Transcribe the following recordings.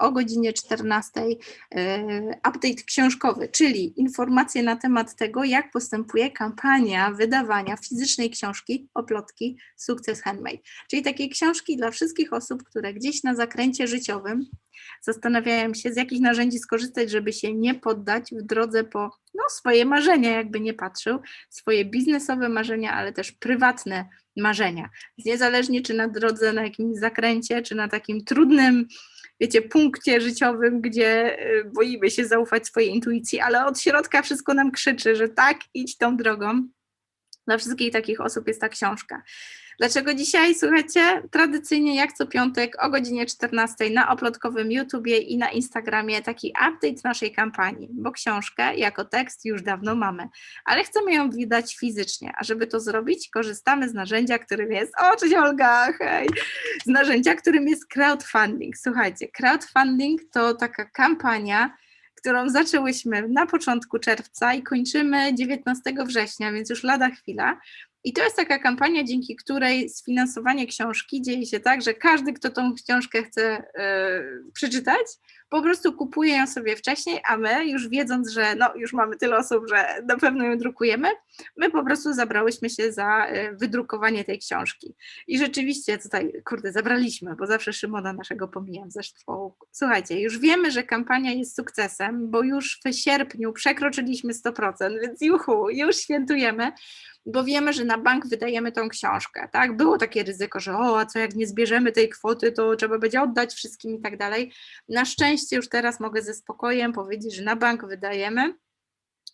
o godzinie 14 update książkowy, czyli informacje na temat tego, jak postępuje kampania wydawania fizycznej książki Oplotki Sukces Handmade. Czyli takiej książki dla wszystkich osób, które gdzieś na zakręcie życiowym zastanawiają się, z jakich narzędzi skorzystać, żeby się nie poddać w drodze po no, swoje marzenia, jakby nie patrzył, swoje biznesowe marzenia, ale też prywatne marzenia. Niezależnie czy na drodze, na jakimś zakręcie, czy na takim trudnym, wiecie, punkcie życiowym, gdzie y, boimy się zaufać swojej intuicji, ale od środka wszystko nam krzyczy, że tak, idź tą drogą. Dla wszystkich takich osób jest ta książka. Dlaczego dzisiaj? Słuchajcie, tradycyjnie jak co piątek o godzinie 14 na oplotkowym YouTubie i na Instagramie taki update naszej kampanii, bo książkę jako tekst już dawno mamy, ale chcemy ją widać fizycznie, a żeby to zrobić, korzystamy z narzędzia, którym jest, o cześć Olga, hej, z narzędzia, którym jest crowdfunding. Słuchajcie, crowdfunding to taka kampania, którą zaczęłyśmy na początku czerwca i kończymy 19 września, więc już lada chwila. I to jest taka kampania, dzięki której sfinansowanie książki dzieje się tak, że każdy, kto tą książkę chce y, przeczytać, po prostu kupuje ją sobie wcześniej, a my już wiedząc, że no, już mamy tyle osób, że na pewno ją drukujemy, my po prostu zabrałyśmy się za y, wydrukowanie tej książki. I rzeczywiście tutaj, kurde, zabraliśmy, bo zawsze Szymona naszego pomijam zresztą. Słuchajcie, już wiemy, że kampania jest sukcesem, bo już w sierpniu przekroczyliśmy 100%, więc juhu, już świętujemy bo wiemy, że na bank wydajemy tą książkę, tak? Było takie ryzyko, że o, a co jak nie zbierzemy tej kwoty, to trzeba będzie oddać wszystkim i tak dalej. Na szczęście już teraz mogę ze spokojem powiedzieć, że na bank wydajemy,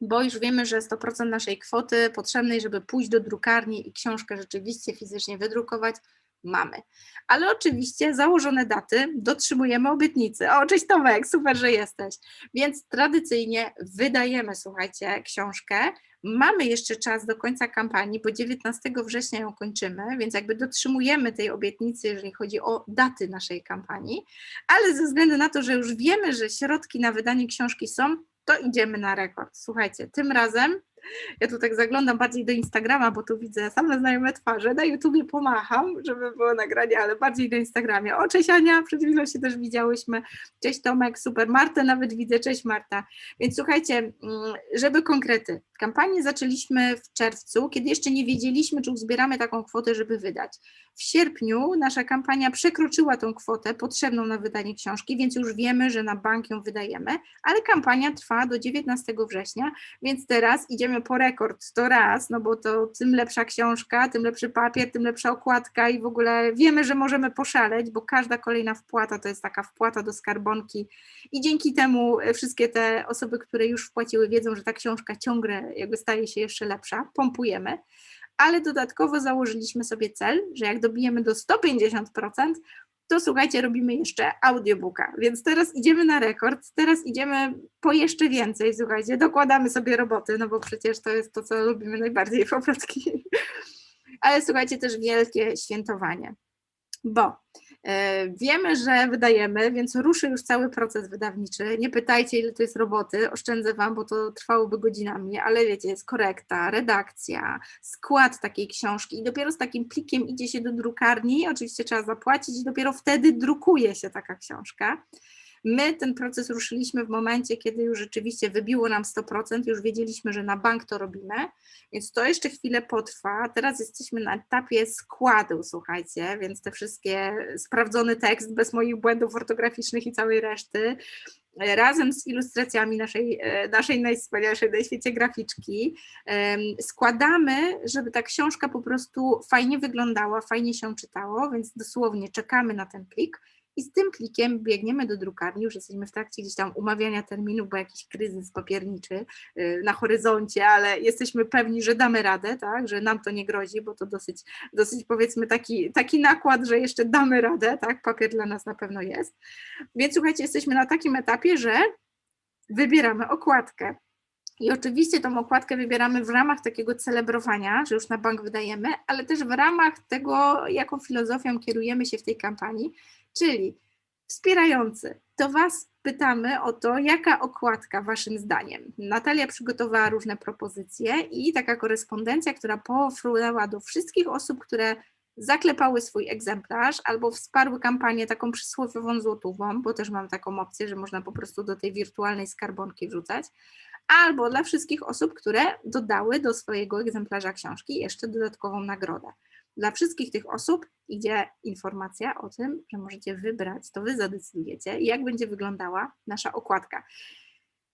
bo już wiemy, że 100% naszej kwoty potrzebnej, żeby pójść do drukarni i książkę rzeczywiście fizycznie wydrukować, mamy. Ale oczywiście założone daty dotrzymujemy obietnicy. O, cześć Tomek, super, że jesteś. Więc tradycyjnie wydajemy, słuchajcie, książkę, Mamy jeszcze czas do końca kampanii, bo 19 września ją kończymy, więc jakby dotrzymujemy tej obietnicy, jeżeli chodzi o daty naszej kampanii, ale ze względu na to, że już wiemy, że środki na wydanie książki są, to idziemy na rekord. Słuchajcie, tym razem ja tu tak zaglądam bardziej do Instagrama, bo tu widzę same znajome twarze. Na YouTubie pomacham, żeby było nagranie, ale bardziej do Instagramie. O, cześć Ania, przed chwilą się też widziałyśmy. Cześć Tomek, super. Martę nawet widzę, cześć Marta. Więc słuchajcie, mm, żeby konkrety. Kampanię zaczęliśmy w czerwcu, kiedy jeszcze nie wiedzieliśmy, czy uzbieramy taką kwotę, żeby wydać. W sierpniu nasza kampania przekroczyła tą kwotę potrzebną na wydanie książki, więc już wiemy, że na bank ją wydajemy, ale kampania trwa do 19 września, więc teraz idziemy po rekord 100 raz, no bo to tym lepsza książka, tym lepszy papier, tym lepsza okładka i w ogóle wiemy, że możemy poszaleć, bo każda kolejna wpłata to jest taka wpłata do skarbonki. I dzięki temu wszystkie te osoby, które już wpłaciły wiedzą, że ta książka ciągle jakby staje się jeszcze lepsza, pompujemy. Ale dodatkowo założyliśmy sobie cel, że jak dobijemy do 150%, to słuchajcie, robimy jeszcze audiobooka. Więc teraz idziemy na rekord, teraz idziemy po jeszcze więcej, słuchajcie, dokładamy sobie roboty, no bo przecież to jest to, co lubimy najbardziej w. Ale słuchajcie, też wielkie świętowanie, bo wiemy, że wydajemy, więc ruszy już cały proces wydawniczy. Nie pytajcie, ile to jest roboty, oszczędzę Wam, bo to trwałoby godzinami, ale wiecie, jest korekta, redakcja, skład takiej książki i dopiero z takim plikiem idzie się do drukarni, oczywiście trzeba zapłacić i dopiero wtedy drukuje się taka książka. My ten proces ruszyliśmy w momencie, kiedy już rzeczywiście wybiło nam 100%, już wiedzieliśmy, że na bank to robimy, więc to jeszcze chwilę potrwa. Teraz jesteśmy na etapie składu, słuchajcie, więc te wszystkie sprawdzony tekst bez moich błędów ortograficznych i całej reszty, razem z ilustracjami naszej, naszej najwspanialszej na świecie graficzki, składamy, żeby ta książka po prostu fajnie wyglądała, fajnie się czytało, więc dosłownie czekamy na ten plik i z tym plikiem biegniemy do drukarni, już jesteśmy w trakcie gdzieś tam umawiania terminu, bo jakiś kryzys papierniczy y, na horyzoncie, ale jesteśmy pewni, że damy radę, tak, że nam to nie grozi, bo to dosyć, dosyć powiedzmy taki, taki nakład, że jeszcze damy radę, tak, papier dla nas na pewno jest. Więc słuchajcie, jesteśmy na takim etapie, że wybieramy okładkę. I oczywiście tą okładkę wybieramy w ramach takiego celebrowania, że już na bank wydajemy, ale też w ramach tego, jaką filozofią kierujemy się w tej kampanii, Czyli wspierający, to Was pytamy o to, jaka okładka Waszym zdaniem. Natalia przygotowała różne propozycje i taka korespondencja, która pofrunęła do wszystkich osób, które zaklepały swój egzemplarz albo wsparły kampanię taką przysłowiową złotówą, bo też mam taką opcję, że można po prostu do tej wirtualnej skarbonki wrzucać, albo dla wszystkich osób, które dodały do swojego egzemplarza książki jeszcze dodatkową nagrodę. Dla wszystkich tych osób idzie informacja o tym, że możecie wybrać, to Wy zadecydujecie, jak będzie wyglądała nasza okładka.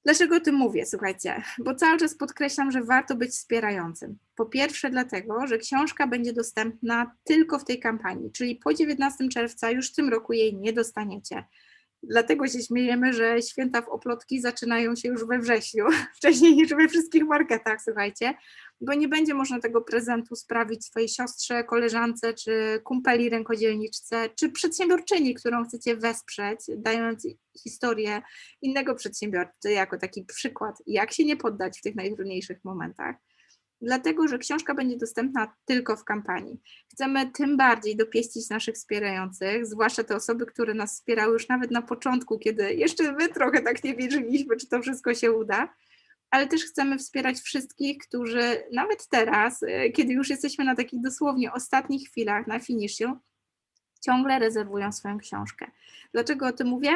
Dlaczego o tym mówię? Słuchajcie, bo cały czas podkreślam, że warto być wspierającym. Po pierwsze, dlatego, że książka będzie dostępna tylko w tej kampanii, czyli po 19 czerwca już w tym roku jej nie dostaniecie. Dlatego się śmiejemy, że święta w oplotki zaczynają się już we wrześniu, wcześniej niż we wszystkich marketach, słuchajcie, bo nie będzie można tego prezentu sprawić swojej siostrze, koleżance, czy kumpeli rękodzielniczce, czy przedsiębiorczyni, którą chcecie wesprzeć, dając historię innego przedsiębiorcy jako taki przykład, jak się nie poddać w tych najtrudniejszych momentach dlatego że książka będzie dostępna tylko w kampanii. Chcemy tym bardziej dopieścić naszych wspierających, zwłaszcza te osoby, które nas wspierały już nawet na początku, kiedy jeszcze my trochę tak nie wierzyliśmy, czy to wszystko się uda. Ale też chcemy wspierać wszystkich, którzy nawet teraz, e, kiedy już jesteśmy na takich dosłownie ostatnich chwilach, na finiszu, ciągle rezerwują swoją książkę. Dlaczego o tym mówię?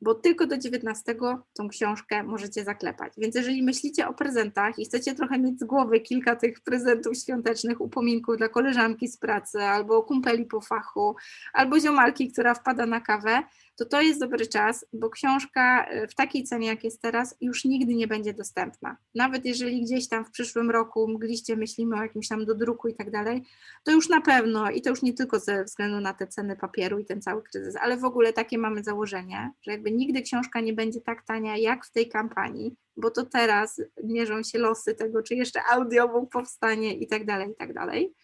Bo tylko do 19 tą książkę możecie zaklepać. Więc jeżeli myślicie o prezentach i chcecie trochę mieć z głowy kilka tych prezentów świątecznych, upominków dla koleżanki z pracy, albo kumpeli po fachu, albo ziomalki, która wpada na kawę, to to jest dobry czas, bo książka e, w takiej cenie, jak jest teraz, już nigdy nie będzie dostępna. Nawet jeżeli gdzieś tam w przyszłym roku mgliście myślimy o jakimś tam dodruku i tak dalej, to już na pewno, i to już nie tylko ze względu na te ceny papieru i ten cały kryzys, ale w ogóle takie mamy założenie, że jakby nigdy książka nie będzie tak tania jak w tej kampanii, bo to teraz mierzą się losy tego, czy jeszcze audiobook powstanie i tak dalej, i tak dalej.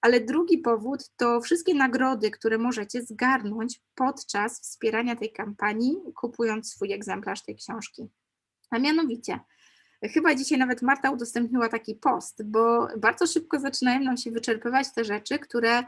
Ale drugi powód to wszystkie nagrody, które możecie zgarnąć podczas wspierania tej kampanii, kupując swój egzemplarz tej książki. A mianowicie, chyba dzisiaj nawet Marta udostępniła taki post, bo bardzo szybko zaczynają nam się wyczerpywać te rzeczy, które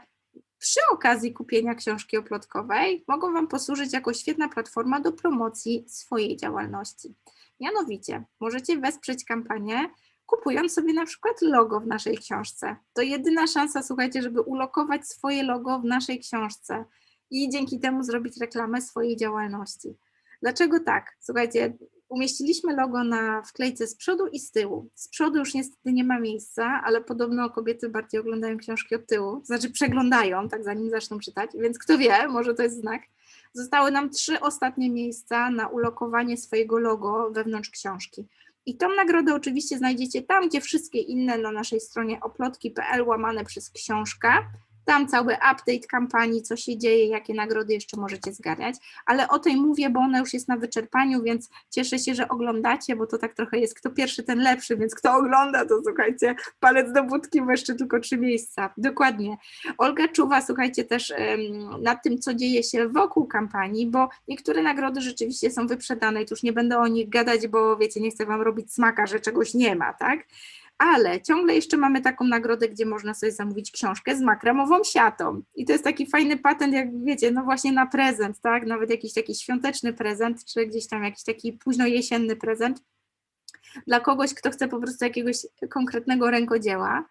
przy okazji kupienia książki oplotkowej mogą Wam posłużyć jako świetna platforma do promocji swojej działalności. Mianowicie, możecie wesprzeć kampanię kupując sobie na przykład logo w naszej książce. To jedyna szansa, słuchajcie, żeby ulokować swoje logo w naszej książce i dzięki temu zrobić reklamę swojej działalności. Dlaczego tak? Słuchajcie, umieściliśmy logo na wklejce z przodu i z tyłu. Z przodu już niestety nie ma miejsca, ale podobno kobiety bardziej oglądają książki od tyłu, znaczy przeglądają, tak zanim zaczną czytać, więc kto wie, może to jest znak. Zostały nam trzy ostatnie miejsca na ulokowanie swojego logo wewnątrz książki. I tą nagrodę oczywiście znajdziecie tam, gdzie wszystkie inne na naszej stronie oplotki.pl łamane przez książka. Tam cały update kampanii, co się dzieje, jakie nagrody jeszcze możecie zgarniać, ale o tej mówię, bo ona już jest na wyczerpaniu, więc cieszę się, że oglądacie, bo to tak trochę jest kto pierwszy, ten lepszy, więc kto ogląda, to słuchajcie, palec do budki, bo jeszcze tylko trzy miejsca. Dokładnie. Olga czuwa, słuchajcie, też um, nad tym, co dzieje się wokół kampanii, bo niektóre nagrody rzeczywiście są wyprzedane i tu już nie będę o nich gadać, bo wiecie, nie chcę Wam robić smaka, że czegoś nie ma, tak? Ale ciągle jeszcze mamy taką nagrodę, gdzie można sobie zamówić książkę z makramową siatą. I to jest taki fajny patent, jak wiecie, no właśnie na prezent, tak? Nawet jakiś taki świąteczny prezent, czy gdzieś tam jakiś taki późno jesienny prezent dla kogoś, kto chce po prostu jakiegoś konkretnego rękodzieła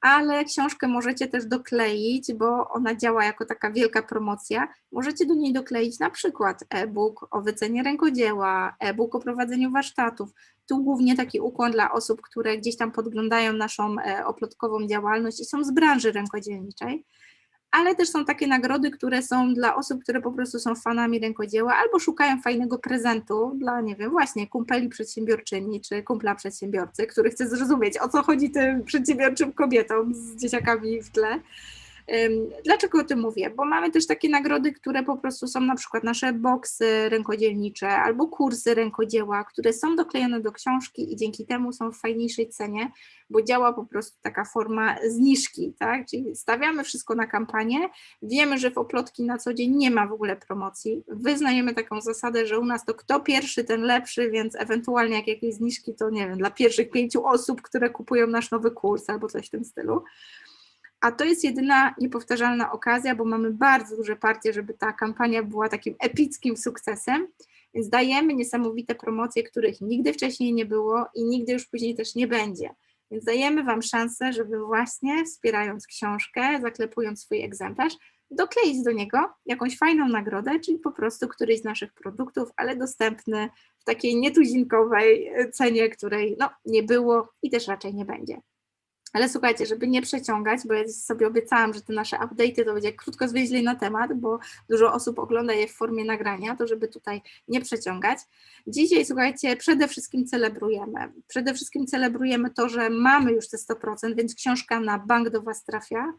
ale książkę możecie też dokleić, bo ona działa jako taka wielka promocja. Możecie do niej dokleić na przykład e-book o wycenie rękodzieła, e-book o prowadzeniu warsztatów. Tu głównie taki ukłon dla osób, które gdzieś tam podglądają naszą e, oplotkową działalność i są z branży rękodzielniczej ale też są takie nagrody, które są dla osób, które po prostu są fanami rękodzieła albo szukają fajnego prezentu dla, nie wiem, właśnie kumpeli przedsiębiorczyni czy kumpla przedsiębiorcy, który chce zrozumieć, o co chodzi tym przedsiębiorczym kobietom z dzieciakami w tle. Dlaczego o tym mówię? Bo mamy też takie nagrody, które po prostu są na przykład nasze boksy rękodzielnicze albo kursy rękodzieła, które są doklejone do książki i dzięki temu są w fajniejszej cenie, bo działa po prostu taka forma zniżki, tak? Czyli stawiamy wszystko na kampanię, wiemy, że w oplotki na co dzień nie ma w ogóle promocji, wyznajemy taką zasadę, że u nas to kto pierwszy, ten lepszy, więc ewentualnie jak jakieś zniżki, to nie wiem, dla pierwszych pięciu osób, które kupują nasz nowy kurs albo coś w tym stylu a to jest jedyna niepowtarzalna okazja, bo mamy bardzo duże partie, żeby ta kampania była takim epickim sukcesem, więc dajemy niesamowite promocje, których nigdy wcześniej nie było i nigdy już później też nie będzie. Więc dajemy Wam szansę, żeby właśnie wspierając książkę, zaklepując swój egzemplarz, dokleić do niego jakąś fajną nagrodę, czyli po prostu któryś z naszych produktów, ale dostępny w takiej nietuzinkowej cenie, której no, nie było i też raczej nie będzie. Ale słuchajcie, żeby nie przeciągać, bo ja sobie obiecałam, że te nasze update'y to będzie krótko zwięźlej na temat, bo dużo osób ogląda je w formie nagrania, to żeby tutaj nie przeciągać. Dzisiaj, słuchajcie, przede wszystkim celebrujemy. Przede wszystkim celebrujemy to, że mamy już te 100%, więc książka na bank do Was trafia.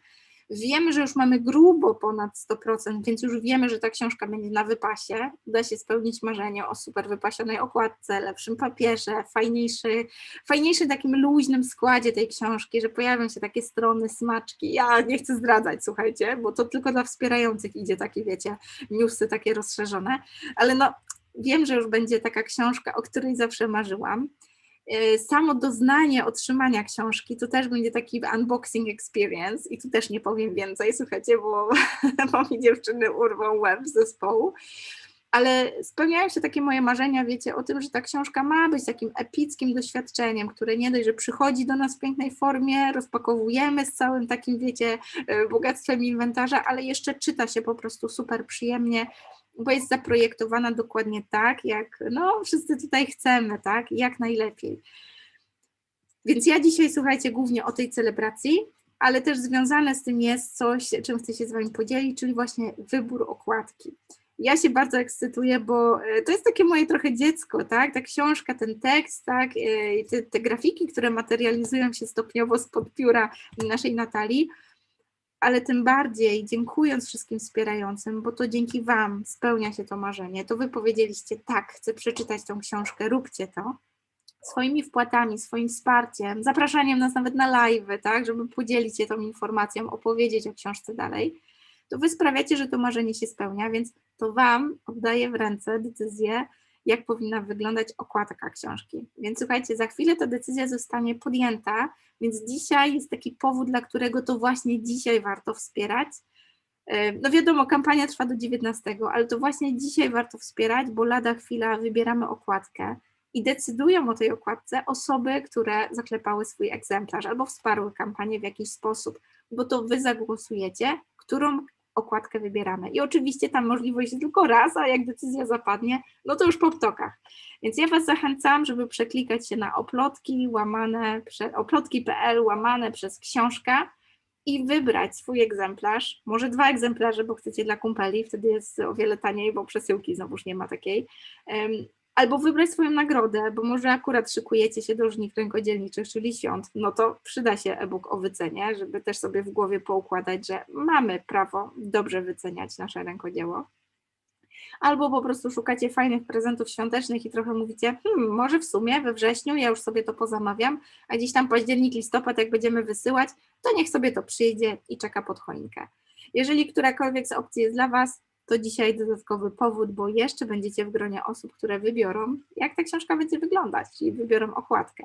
Wiemy, że już mamy grubo ponad 100%, więc już wiemy, że ta książka będzie na wypasie. Da się spełnić marzenie o super wypasionej okładce, lepszym papierze, fajniejszy, fajniejszy takim luźnym składzie tej książki, że pojawią się takie strony, smaczki. Ja nie chcę zdradzać, słuchajcie, bo to tylko dla wspierających idzie takie, wiecie, newsy takie rozszerzone, ale no wiem, że już będzie taka książka, o której zawsze marzyłam. E, samo doznanie otrzymania książki to też będzie taki unboxing experience i tu też nie powiem więcej, słuchajcie, bo, bo mi dziewczyny urwą web z zespołu. Ale spełniają się takie moje marzenia, wiecie, o tym, że ta książka ma być takim epickim doświadczeniem, które nie dość, że przychodzi do nas w pięknej formie, rozpakowujemy z całym takim, wiecie, e, bogactwem inwentarza, ale jeszcze czyta się po prostu super przyjemnie, bo jest zaprojektowana dokładnie tak, jak no, wszyscy tutaj chcemy, tak, jak najlepiej. Więc ja dzisiaj, słuchajcie, głównie o tej celebracji, ale też związane z tym jest coś, czym chcę się z Wami podzielić, czyli właśnie wybór okładki. Ja się bardzo ekscytuję, bo e, to jest takie moje trochę dziecko, tak? Ta książka, ten tekst, tak? E, te, te grafiki, które materializują się stopniowo spod pióra naszej Natalii ale tym bardziej dziękując wszystkim wspierającym, bo to dzięki Wam spełnia się to marzenie, to Wy powiedzieliście tak, chcę przeczytać tą książkę, róbcie to. Swoimi wpłatami, swoim wsparciem, zapraszaniem nas nawet na live, tak, żeby podzielić się tą informacją, opowiedzieć o książce dalej, to Wy sprawiacie, że to marzenie się spełnia, więc to Wam oddaję w ręce decyzję, jak powinna wyglądać okładka książki. Więc słuchajcie, za chwilę ta decyzja zostanie podjęta, więc dzisiaj jest taki powód, dla którego to właśnie dzisiaj warto wspierać. E, no wiadomo, kampania trwa do 19, ale to właśnie dzisiaj warto wspierać, bo lada chwila wybieramy okładkę i decydują o tej okładce osoby, które zaklepały swój egzemplarz albo wsparły kampanię w jakiś sposób, bo to wy zagłosujecie, którą okładkę wybieramy. I oczywiście tam możliwość jest tylko raz, a jak decyzja zapadnie, no to już po ptokach. Więc ja Was zachęcam, żeby przeklikać się na oplotki łamane, oplotki.pl łamane przez książka i wybrać swój egzemplarz, może dwa egzemplarze, bo chcecie dla kumpeli, wtedy jest o wiele taniej, bo przesyłki znowuż nie ma takiej albo wybrać swoją nagrodę, bo może akurat szykujecie się do żniw rękodzielniczych, czyli świąt, no to przyda się e-book o wycenie, żeby też sobie w głowie poukładać, że mamy prawo dobrze wyceniać nasze rękodzieło. Albo po prostu szukacie fajnych prezentów świątecznych i trochę mówicie, hmm, może w sumie we wrześniu ja już sobie to pozamawiam, a gdzieś tam październik, listopad, jak będziemy wysyłać, to niech sobie to przyjdzie i czeka pod choinkę. Jeżeli którakolwiek z opcji jest dla Was, to dzisiaj dodatkowy powód, bo jeszcze będziecie w gronie osób, które wybiorą, jak ta książka będzie wyglądać, czyli wybiorą okładkę.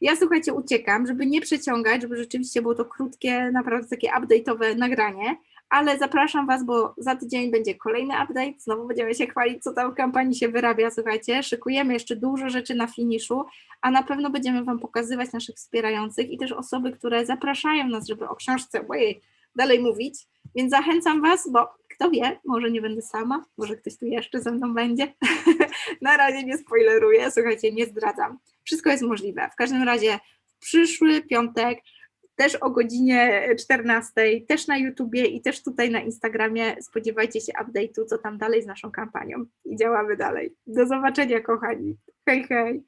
Ja słuchajcie, uciekam, żeby nie przeciągać, żeby rzeczywiście było to krótkie, naprawdę takie update'owe nagranie, ale zapraszam Was, bo za tydzień będzie kolejny update, znowu będziemy się chwalić, co tam w kampanii się wyrabia, słuchajcie, szykujemy jeszcze dużo rzeczy na finiszu, a na pewno będziemy Wam pokazywać naszych wspierających i też osoby, które zapraszają nas, żeby o książce ojej, dalej mówić, więc zachęcam Was, bo kto wie, może nie będę sama, może ktoś tu jeszcze ze mną będzie. na razie nie spoileruję, słuchajcie, nie zdradzam. Wszystko jest możliwe. W każdym razie w przyszły piątek, też o godzinie 14, też na YouTubie i też tutaj na Instagramie spodziewajcie się update'u, co tam dalej z naszą kampanią i działamy dalej. Do zobaczenia, kochani. Hej, hej.